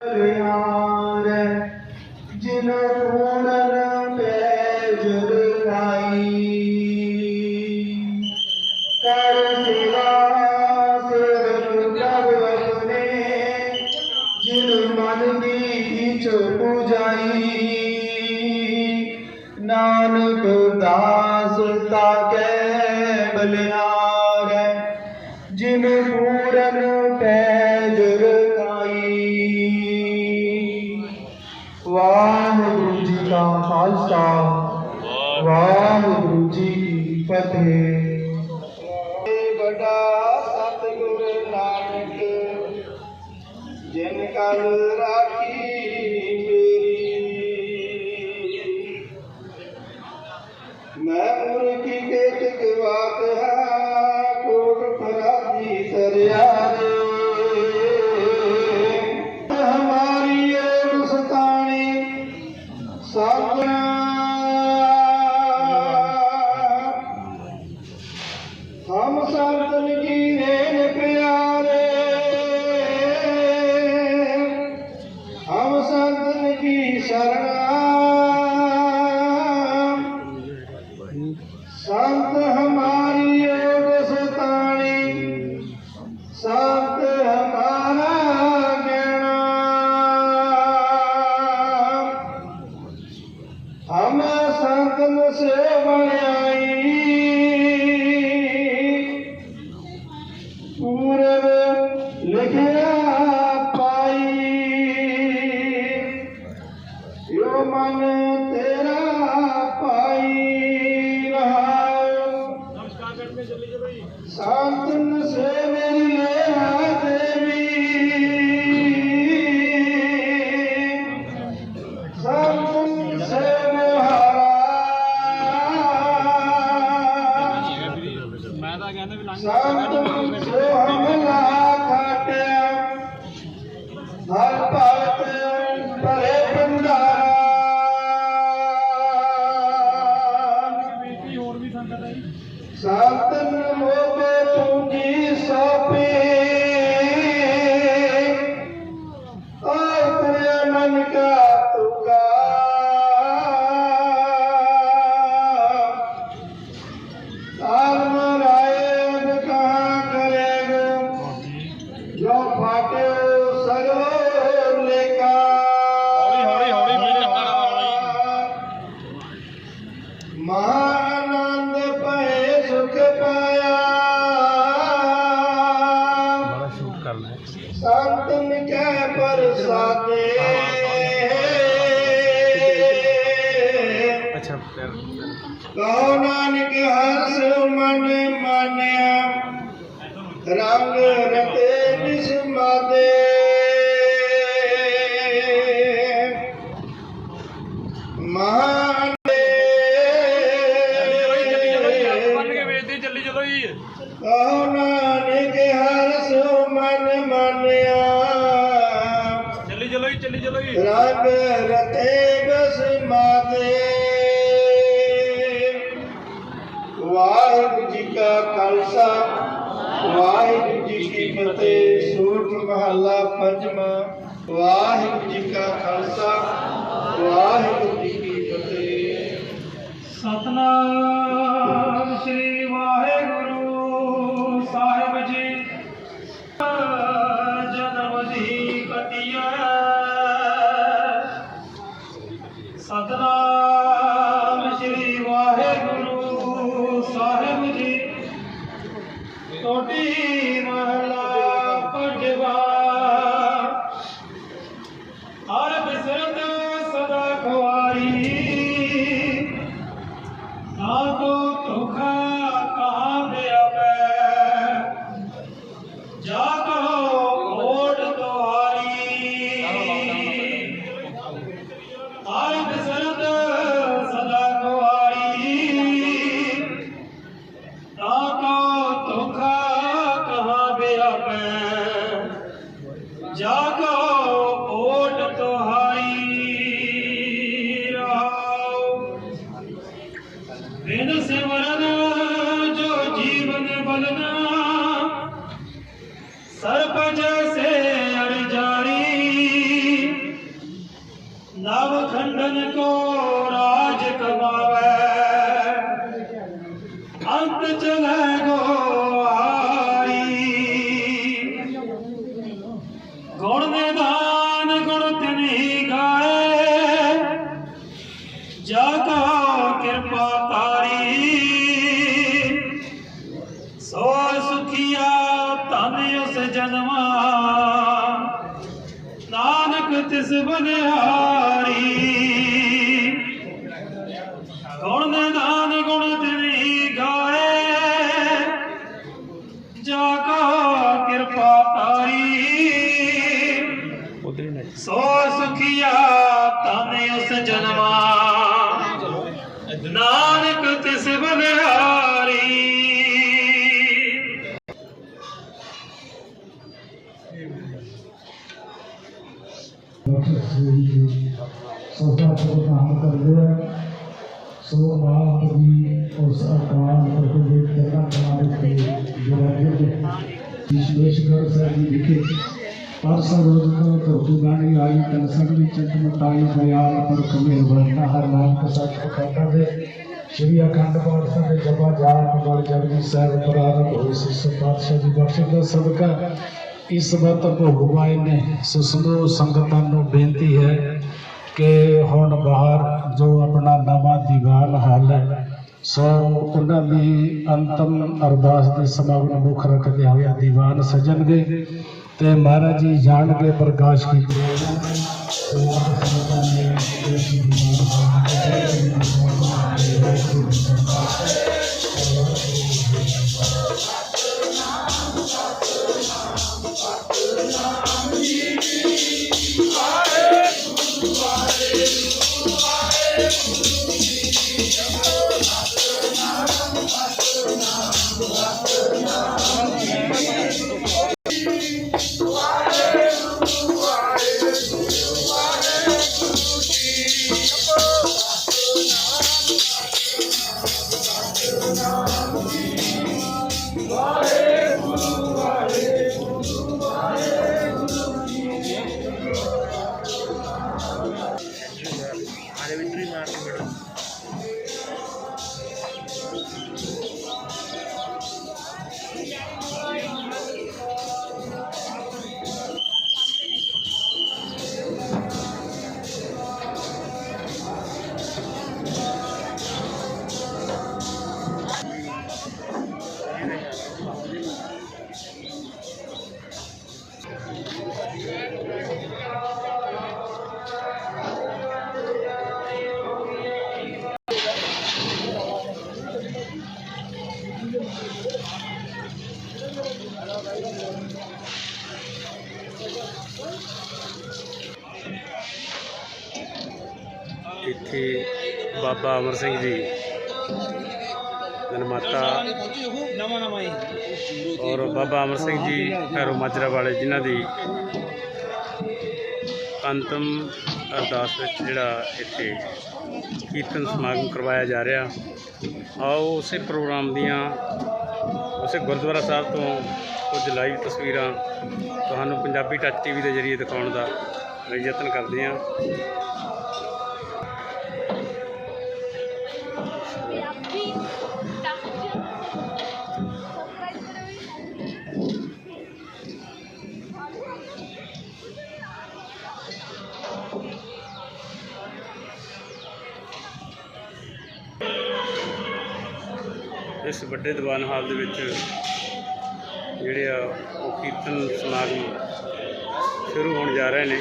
ਪਿਆਰ ਜਿਨ ਪੂਰਨ ਪੈਜੁਰ ਖਾਈ ਕਰ ਸੇਵਾ ਸੇਵਨ ਪ੍ਰਭ ਆਪਣੇ, ਜਿਨ ਮਨ ਦੀ ਇਚ ਪੁਜਾਈ। ਨਾਨਕ ਦਾਸ ਤਾਕੈ ਬਲਿਆ। ਖਾਲਸਾ ਵਾਹਿਗੁਰੂ ਜੀ ਕੀ ਫਤਿਹ। ਬੜਾ ਸਤਿਗੁਰ ਨਾਨਕ ਜਿਨ ਕਲ ਰਾਖੀ ਸੰਤਨ ਕੀ ਰੇਨ ਪਿਆਰੇ। ਹਮ ਸੰਤਨ ਕੀ ਸ਼ਰਣਾ। ਸੰਤ ਹਮਾਰੀ ਏਕ ਸਤਾਣੀ ਸੰਤ ਹਮਾਰਾ ਜੀ। ਕੈ ਪ੍ਰਸਾਦੇ ਅੱਛਾ ਕਹੋ ਨਾਨਕ ਹਰਸ ਮਨ ਮਾਨਿਆ ਰੰਗ ਰਤੇ ਨਿਸਮਾਦੇ ਚੱਲੀ ਚਲੋ ਜੀ। ਚੱਲੀ ਰਤੇ ਬਸ ਮਾਤੇ। ਵਾਹਿਗੁਰੂ ਜੀ ਕਾ ਖਾਲਸਾ, ਵਾਹਿਗੁਰੂ ਜੀ ਕੀ ਫਤਿਹ। ਸੂਰਤ ਮਹੱਲਾ ਪੰਜਵਾਂ, ਵਾਹਿਗੁਰੂ ਜੀ ਕਾ ਸਤਨਾਮ ਸ੍ਰੀ ਵਾਹਿਗੁਰੂ ਸਾਹਿਬ ਜੀ। ਟੋਟੀ ਮਹਲਾ ਪੰਜਵਾ। ਹਰ ਬਿਸਰਤ ਸਦਾ ਖਵਾਰੀ ਧੋਖਾ ਕਹਾਂ ਬਿਆ ਮੈਂ ਜਾਗੋ ਓਟ ਤੁਹਾਈ ਰਾਉ ਬਿਨ ਸਿਮਰਨ ਜੋ ਜੀਵਨ ਬਲਨਾ ਸਰਪਜ ਗੁਣ ਨਿਦਾਨ ਗੁਣ ਤਿਨਹੀ ਗਾਏ। ਜਾ ਕਾ ਕਿਰਪਾ ਤਾਰੀ ਸੋ ਸੁਖੀਆ ਤਨ ਉਸ ਜਨਮਾ। ਨਾਨਕ ਤਿਸ ਬਨਿਆਰੀ ਗੁਣ ਨਿਦਾਨ ਤਨ ਉਸ ਜਨਮਾ ਨਾਨਕ ਤਿਸ ਬਲਿਹਾਰੀ। ਸਦਾ ਪ੍ਰਧਾਨ ਕਰਦੇ ਸੋ ਆਪ ਦੀ ਉਸ ਅਕਾਲ ਪੁਰਖ ਦੇ ਚਰਨਾਂ ਕਮਾਲ ਤੇ ਜਵਾਬ ਦੇ ਵਿਸ਼ੇਸ਼ਗੜ ਸਾਹਿਬ ਜੀ ਵਿਖੇ ਪਰਸ ਰੋਜ਼ ਕੋ ਧਰਤੀ ਬਾਣੀ ਆਈ ਤਨ ਸਗਲੀ ਚੰਤ ਮਟਾਈ ਦਇਆਲ ਪਰ ਕਮੇਰ ਹਰ ਨਾਮ ਕਾ ਸੱਚ ਪਖਾਤਾ ਦੇ। ਸ਼੍ਰੀ ਅਖੰਡ ਪਾਠ ਸਾਹਿਬ ਦੇ ਜਪਾ ਜਾਪ ਬਲ ਜਪਜੀ ਸਾਹਿਬ ਪ੍ਰਾਰੰਭ ਹੋਈ ਸੀ। ਪਾਤਸ਼ਾਹ ਜੀ ਬਖਸ਼ ਦਾ ਸਦਕਾ। ਇਸ ਵਕਤ ਭੋਗਵਾਏ ਨੇ। ਸੋ ਸਮੂਹ ਸੰਗਤਾਂ ਨੂੰ ਬੇਨਤੀ ਹੈ ਕਿ ਹੁਣ ਬਾਹਰ ਜੋ ਆਪਣਾ ਨਵਾਂ ਦੀਵਾਨ ਹਾਲ ਹੈ, ਸੋ ਉਹਨਾਂ ਦੀ ਅੰਤਮ ਅਰਦਾਸ ਦੇ ਸਮਾਗਮ ਮੁੱਖ ਰੱਖਦੇ ਹੋਏ ਦੀਵਾਨ ਸਜਣਗੇ। ਤੇ ਮਹਾਰਾਜ ਜੀ ਜਾਣ ਕੇ ਪ੍ਰਕਾਸ਼ ਕੀ। ਸੋ ਆਪ ਸੰਗਤਾਂ ਨੇ ਇਸ ਇੱਥੇ ਬਾਬਾ ਅਮਰ ਸਿੰਘ ਜੀ ਨਿਰਮਾਤਾ ਔਰ ਬਾਬਾ ਅਮਰ ਸਿੰਘ ਜੀ ਭੈਰੋ ਮਾਜਰਾ ਵਾਲੇ ਜਿਨ੍ਹਾਂ ਦੀ ਅੰਤਮ ਅਰਦਾਸ ਵਿੱਚ ਜਿਹੜਾ ਇੱਥੇ ਕੀਰਤਨ ਸਮਾਗਮ ਕਰਵਾਇਆ ਜਾ ਰਿਹਾ। ਆਓ ਉਸੇ ਪ੍ਰੋਗਰਾਮ ਦੀਆਂ, ਉਸੇ ਗੁਰਦੁਆਰਾ ਸਾਹਿਬ ਤੋਂ ਕੁਝ ਲਾਈਵ ਤਸਵੀਰਾਂ ਤੁਹਾਨੂੰ ਪੰਜਾਬੀ ਟੱਚ ਟੀਵੀ ਦੇ ਜ਼ਰੀਏ ਦਿਖਾਉਣ ਦਾ ਯਤਨ ਕਰਦੇ ਹਾਂ। ਇਸ ਵੱਡੇ ਦੀਵਾਨ ਹਾਲ ਦੇ ਵਿੱਚ ਜਿਹੜੇ ਆ ਉਹ ਕੀਰਤਨ ਸਮਾਗਮ ਸ਼ੁਰੂ ਹੋਣ ਜਾ ਰਹੇ ਨੇ।